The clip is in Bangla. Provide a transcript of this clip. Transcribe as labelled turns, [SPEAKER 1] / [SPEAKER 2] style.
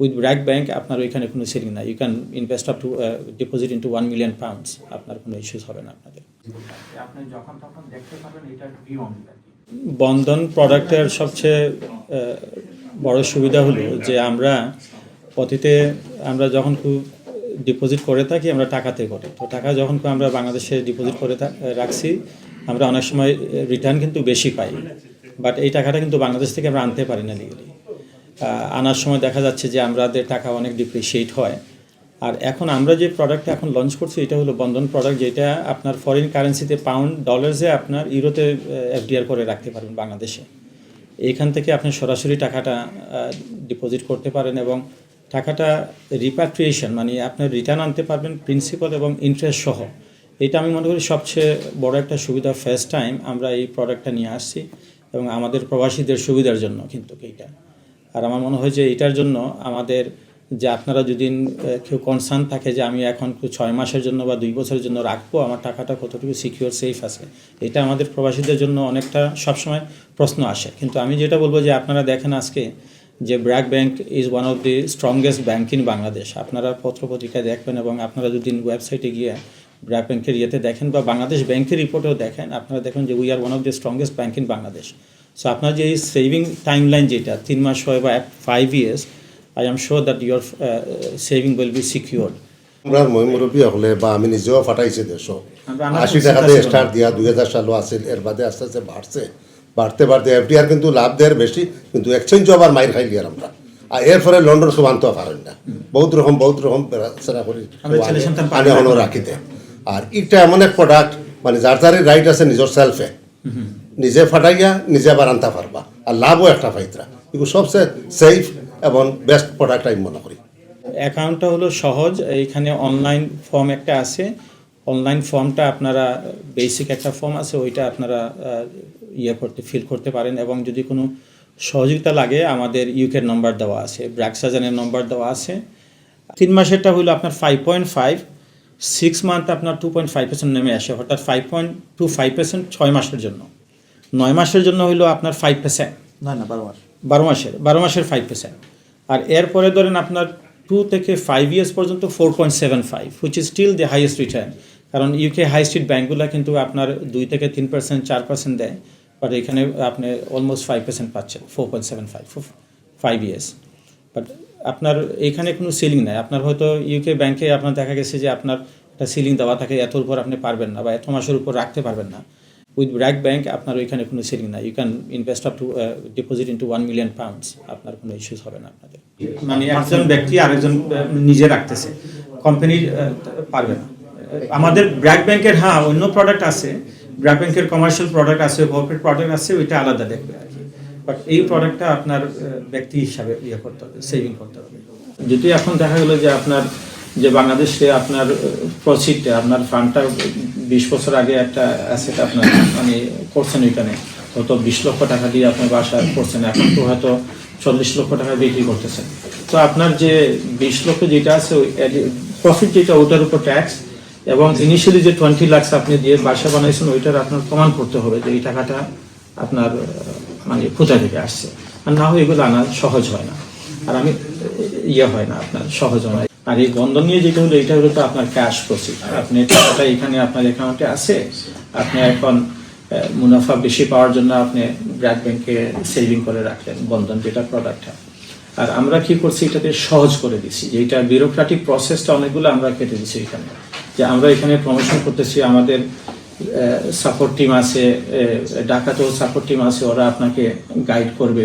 [SPEAKER 1] উইথ ব্র্যাক ব্যাংক আপনার ওইখানে কোনো সেভিং নাই। You can invest up to deposit into one million pounds আপনার কোনো ইস্যুস হবে না আপনাদের। বন্ধন প্রোডাক্টের সবচেয়ে বড় সুবিধা হলো যে আমরা অতীতে আমরা যখন খুব ডিপোজিট করে থাকি আমরা টাকাতে করি। তো টাকা যখন খুব আমরা বাংলাদেশে ডিপোজিট করে রাখছি আমরা অনেক সময় রিটার্ন কিন্তু বেশি পাই। বাট এই টাকাটা কিন্তু বাংলাদেশ থেকে আমরা আনতে পারি না লিগালি আনার সময় দেখা যাচ্ছে যে আমাদের টাকা অনেক ডিপ্রিসিয়েট হয়। আর এখন আমরা যে প্রোডাক্টটা এখন লঞ্চ করছি, এটা হলো বন্ধন প্রোডাক্ট যেটা আপনার ফরেন কারেন্সিতে পাউন্ড ডলার্সে আপনার ইউরোতে এফডিআর করে রাখতে পারবেন বাংলাদেশে। এইখান থেকে আপনি সরাসরি টাকাটা ডিপোজিট করতে পারেন এবং টাকাটা রিপাট্রিয়েশন মানে আপনার রিটার্ন আনতে পারবেন প্রিন্সিপাল এবং ইন্টারেস্ট সহ। এটা আমি মনে করি সবচেয়ে বড় একটা সুবিধা ফার্স্ট টাইম আমরা এই প্রোডাক্টটা নিয়ে আসছি এবং আমাদের প্রবাসীদের সুবিধার জন্য কিন্তু এইটা। আর আমার মনে হয় যে এটার জন্য আমাদের যে আপনারা যদি কেউ কনসার্ন থাকে যে আমি এখন ছয় মাসের জন্য বা দুই বছরের জন্য রাখব, আমার টাকাটা কতটুকু সিকিউর সেফ আছে, এটা আমাদের প্রবাসীদের জন্য অনেকটা সবসময় প্রশ্ন আসে। কিন্তু আমি যেটা বলব যে আপনারা দেখেন আজকে যে BRAC bank is one of the strongest bank in Bangladesh আপনারা পত্রপত্রিকা দেখবেন এবং আপনারা যদি ওয়েবসাইটে গিয়ে ব্র্যাক ব্যাংকের ইয়েতে দেখেন বা বাংলাদেশ ব্যাংকের রিপোর্টেও দেখেন, আপনারা দেখেন যে we are one of the strongest bank in Bangladesh so আপনার যে সেভিং টাইম লাইন যেটা তিন মাস হয় বা five years I am sure that your saving will be secure
[SPEAKER 2] আমরা মই মুরব্বী হলে বা আমি নিজেও ফাটাইছি দেশ আশি টাকাতে স্টার্ট দিয়া দুই হাজার সালও আছিল এর বাদে আস্তে আস্তে বাড়ছে। বাড়তে বাড়তে এফডিআর কিন্তু লাভ দেয় বেশি কিন্তু এক্সচেঞ্জও আবার মাইর খাই লিয়ার আমরা। আর এরপরে লন্ডন সব আনতে পারেন না। বহুত রকম বহুত রকম সেরা করি আনে
[SPEAKER 1] না।
[SPEAKER 2] হলো রাখিতে। আর এটা এমন এক প্রোডাক্ট মানে যার যারই রাইট আছে নিজের সেলফে নিজে ফাটাইয়া নিজে আবার আনতে পারবা। আর লাভও একটা পাইতরা এগুলো সবচেয়ে সেফ এবং বেস্ট প্রোডাক্ট আমি মনে করি।
[SPEAKER 1] অ্যাকাউন্টটা হলো সহজ। এইখানে অনলাইন ফর্ম একটা আছে। অনলাইন ফর্মটা আপনারা বেসিক একটা ফর্ম আছে, ওইটা আপনারা ইয়ে করতে ফিল করতে পারেন এবং যদি কোনো সহযোগিতা লাগে, আমাদের ইউকের নম্বর দেওয়া আছে। ব্র্যাকসাজানের নম্বর দেওয়া আছে। তিন মাসেরটা হলো আপনার five point five six month আপনার টু পয়েন্ট ফাইভ পার্সেন্ট নেমে আসে। অর্থাৎ five point two five percent ছয় মাসের জন্য। নয় মাসের জন্য হইল আপনার ফাইভ পার্সেন্ট
[SPEAKER 3] না না বারো মাস।
[SPEAKER 1] বারো মাসের বারো মাসের ফাইভ পার্সেন্ট আর এরপরে ধরেন আপনার টু থেকে ফাইভ ইয়ার্স পর্যন্ত four point seven five which is still the highest return কারণ ইউকে হাই স্ট্রিট ব্যাঙ্কগুলো কিন্তু আপনার দুই থেকে তিন পার্সেন্ট চার পার্সেন্ট দেয়। বাট এখানে আপনি অলমোস্ট ফাইভ পার্সেন্ট পাচ্ছেন four point seven five five years but আপনার এখানে কোনো সিলিং নাই। আপনার হয়তো ইউকে ব্যাংকে আপনার দেখা গেছে যে আপনার একটা সিলিং দেওয়া থাকে এতর উপর আপনি পারবেন না বা এত মাসের উপর রাখতে পারবেন না। উইথ ব্র্যাক ব্যাংক আপনার ওইখানে কোনো সিলিং নাই। You can invest up to deposit into one million pounds আপনার কোনো ইস্যুস হবে না আপনাদের। মানে একজন ব্যক্তি আরেকজন নিজে রাখতেছে। কোম্পানি পারবে না। আমাদের ব্র্যাক ব্যাংকের হ্যাঁ অন্য প্রোডাক্ট আছে। ব্র্যাক ব্যাংকের কমার্শিয়াল প্রোডাক্ট আছে কর্পোরেট প্রোডাক্ট আছে ওইটা আলাদা দেখবে আর কি। বাট এই প্রোডাক্টটা আপনার ব্যক্তি হিসাবে ইয়ে করতে হবে সেভিং করতে হবে। যদি এখন দেখা গেলো যে আপনার যে বাংলাদেশে আপনার প্রসিডটা আপনার ফান্ডটা বিশ বছর আগে একটা অ্যাসেট আপনার মানে করছেন ওইখানে। হয়তো বিশ লক্ষ টাকা দিয়ে আপনার বাসা করছেন, এখন তো হয়তো চল্লিশ লক্ষ টাকা বিক্রি করতেছেন। তো আপনার যে বিশ লক্ষ যেটা আছে প্রফিট যেটা, ওটার উপর ট্যাক্স এবং ইনিশিয়ালি যে টোয়েন্টি লাক্স আপনি দিয়ে বাসা বানাইছেন, ওইটার আপনার প্রমাণ করতে হবে যে এই টাকাটা আপনার মানে কোথা থেকে আসছে। আর না হয় এগুলো আনা সহজ হয় না। আর আমি ইয়ে হয় না আপনার, সহজ হয় আর এই বন্ধন নিয়ে যেটা হলো এটা হলো তো আপনার ক্যাশ প্রসিড আপনি টাকাটা এখানে আপনার অ্যাকাউন্টে আছে আপনি এখন মুনাফা বেশি পাওয়ার জন্য আপনি ব্র্যাক ব্যাংকে সেভিং করে রাখলেন বন্ধন যেটা প্রোডাক্টটা আর আমরা কি করছি এটাকে সহজ করে দিছি যে এটা বিউরোক্রাটিক প্রসেসটা অনেকগুলো আমরা কেটে দিচ্ছি এখানে। যে আমরা এখানে প্রমোশন করতেছি আমাদের সাপোর্ট টিম আছে আহ, ঢাকাতেও সাপোর্ট টিম আছে ওরা আপনাকে গাইড করবে।